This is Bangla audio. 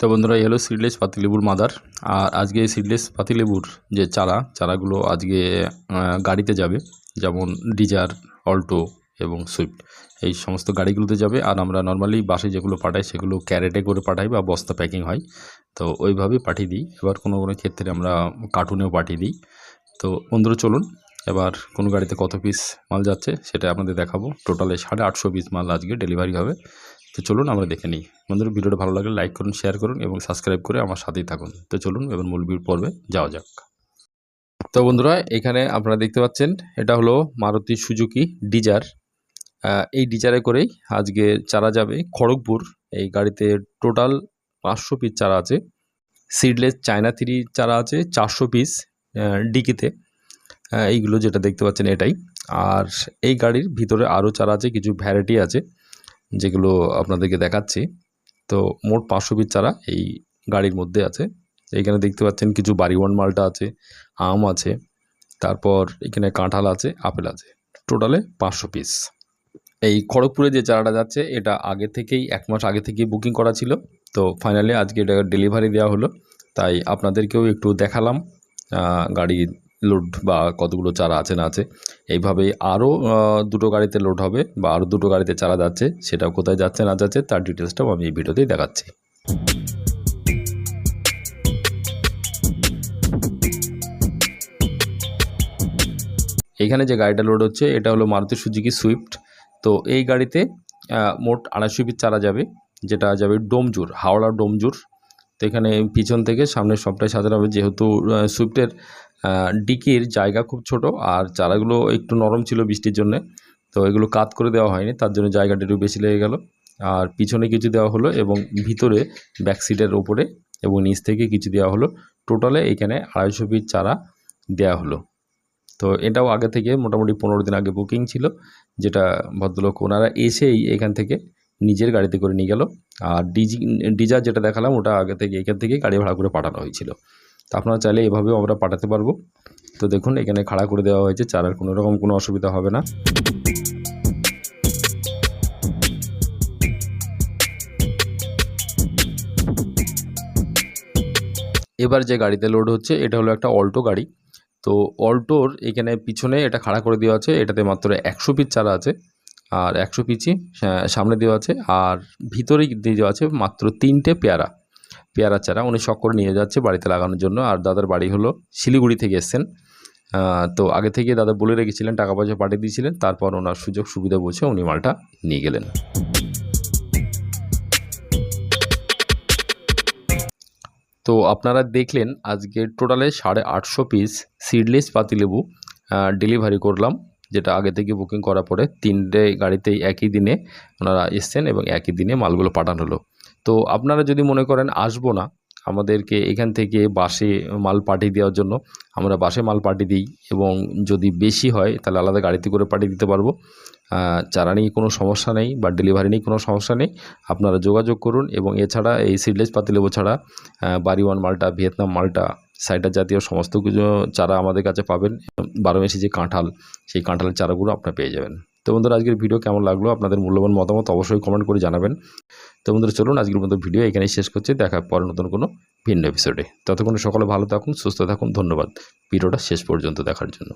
তো বন্ধুরা, এই হলো সিডলেস পাতিলেবুর মাদার। আর আজকে এই সিডলেস পাতিলেবুর যে চারা, চারাগুলো আজকে গাড়িতে যাবে, যেমন ডিজার, অল্টো এবং সুইফট। এই সমস্ত গাড়িগুলোতে যাবে, আর আমরা নর্মালি বাসে যেগুলো পাঠাই, সেগুলো ক্যারেটে করে পাঠাই বা বস্তা প্যাকিং হয়। তো ওইভাবেই পাঠিয়ে দিই। এবার কোনো কোনো ক্ষেত্রে আমরা কার্টুনেও পাঠিয়ে দিই। তো বন্ধুরা, চলুন। এবার কোন গাড়িতে কত পিস মাল যাচ্ছে, সেটা আপনাদের দেখাবো। টোটালে সাড়ে আটশো পিস মাল আজকে ডেলিভারি হবে। তো চলুন আমরা দেখে নিই। বন্ধুরা, ভিডিওটা ভালো লাগলে লাইক করুন শেয়ার করুন এবং সাবস্ক্রাইব করে আমার সাথেই থাকুন। তো চলুন এবার মূল পর্বে যাওয়া যাক। তো বন্ধুরা, এখানে আপনারা দেখতে পাচ্ছেন, এটা হলো মারুতি সুজুকি ডিজার। এই ডিজারে করেই আজকে চারা যাবে। খড়গপুর, এই গাড়িতে টোটাল পাঁচশো পিস চারা আছে। সিডলেস চায়না থ্রি চারা আছে, চারশো পিস ডিকিতে। এইগুলো যেটা দেখতে পাচ্ছেন এটাই। আর এই গাড়ির ভিতরে আরও চারা আছে, কিছু ভ্যারাইটি আছে। যেগুলো আপনাদেরকে দেখাচ্ছি। তো মোট পাঁচশো পিস চারা এই গাড়ির মধ্যে আছে। এইখানে দেখতে পাচ্ছেন কিছু বাড়িওয়ান মালটা আছে, আম আছে, তারপর এখানে কাঁঠাল আছে, আপেল আছে। টোটালে পাঁচশো পিস। এই খড়গপুরে যে চারাটা যাচ্ছে, এটা আগে থেকেই, এক মাস আগে থেকেই বুকিং করা ছিল। তো ফাইনালি আজকে এটা ডেলিভারি দেওয়া হলো। তাই আপনাদেরকেও একটু দেখালাম গাড়ি লোড বা কতগুলো চারা আছে না আছে এইভাবেই আরও দুটো গাড়িতে লোড হবে বা আরও দুটো গাড়িতে চারা যাচ্ছে সেটা কোথায় যাচ্ছে না যাচ্ছে তার ডিটেলসটাও আমি এই ভিডিওতেই দেখাচ্ছি। এখানে যে গাড়িটা লোড হচ্ছে, এটা হলো মারুতি সুজুকি সুইফট। তো এই গাড়িতে মোট আড়াইশো পিস চারা যাবে, যেটা যাবে ডোমজুর, হাওড়া ডোমজুর তো এখানে পিছন থেকে সামনে সবটাই সাজানো হবে। যেহেতু সুইফটের ডিকির জায়গা খুব ছোট আর চারাগুলো একটু নরম ছিল বৃষ্টির জন্য। তো এগুলো কাত করে দেওয়া হয়নি, তার জন্য জায়গাটা একটু বেশি লেগে গেল। আর পিছনে কিছু দেওয়া হলো এবং ভিতরে ব্যাক সিটের ওপরে এবং নিচ থেকে কিছু দেওয়া হলো। টোটালে এখানে আড়াইশো পিস চারা দেওয়া হলো। তো এটাও আগে থেকে মোটামুটি পনেরো দিন আগে বুকিং ছিল, যেটা ভদ্রলোক ওনারা এসেই এখান থেকে নিজের গাড়িতে করে নিয়ে গেল। আর ডিজি, ডিজার যেটা দেখালাম ওটা আগে থেকে, এখান থেকে গাড়ি ভাড়া করে পাঠানো হয়েছিল। তো আপনারা চাইলে এভাবেও আমরা পাঠাতে পারব। তো দেখুন, এখানে খাড়া করে দেওয়া হয়েছে চারার কোনো রকম কোনো অসুবিধা হবে না। এবার যে গাড়িতে লোড হচ্ছে, এটা হলো একটা অল্টো গাড়ি। তো অল্টোর এখানে পিছনে এটা খাড়া করে দেওয়া আছে, এটাতে মাত্র একশো পিস চারা আছে। আর একশো পিচই সামনে দেওয়া আছে। আর ভিতরেই দিয়ে দেওয়া আছে মাত্র তিনটে পেয়ারা। পেয়ারা চারা উনি শখ করে নিয়ে যাচ্ছে বাড়িতে লাগানোর জন্য। আর দাদার বাড়ি হলো শিলিগুড়ি থেকে এসছেন। তো আগে থেকে দাদা বলে রেখেছিলেন, টাকা পয়সা পাঠিয়ে দিয়েছিলেন। তারপর ওনার সুযোগ সুবিধা বুঝে উনি মালটা নিয়ে গেলেন। তো আপনারা দেখলেন আজকে টোটালে সাড়ে আটশো পিস সিডলেস পাতিলেবু ডেলিভারি করলাম। যেটা আগে থেকে বুকিং করার পরে তিনটে গাড়িতেই একই দিনে ওনারা এসছেন এবং একই দিনে মালগুলো পাঠানো হলো। তো আপনারা যদি মনে করেন আসব না, আমাদেরকে এখান থেকে বাসে মাল পাঠিয়ে দেওয়ার জন্য আমরা বাসে মাল পাঠিয়ে দিই এবং যদি বেশি হয় তাহলে আলাদা গাড়িতে করে পাঠিয়ে দিতে পারব। চারা নিয়ে কোনো সমস্যা নেই বা ডেলিভারি নিয়ে কোনো সমস্যা নেই, আপনারা যোগাযোগ করুন এবং এছাড়া এই সিডলেস পাতিলেবু ছাড়া বাড়িওয়ান মালটা, ভিয়েতনাম মালটা সাইডার জাতীয় সমস্ত কিছু চারা আমাদের কাছে পাবেন। বারো বারোমেশি যে কাঁঠাল, সেই কাঁঠালের চারাগুলো আপনারা পেয়ে যাবেন। তো বন্ধুরা, আজকের ভিডিও কেমন লাগল? আপনাদের মূল্যবান মতামত অবশ্যই কমেন্ট করে জানাবেন। তো বন্ধুরা, চলুন আজকের মতো ভিডিও এখানেই শেষ করছে। দেখা পরে নতুন কোনো ভিন্ন এপিসোডে ততক্ষণ সকলে ভালো থাকুন, সুস্থ থাকুন। ধন্যবাদ। ভিডিওটা শেষ পর্যন্ত দেখার জন্য।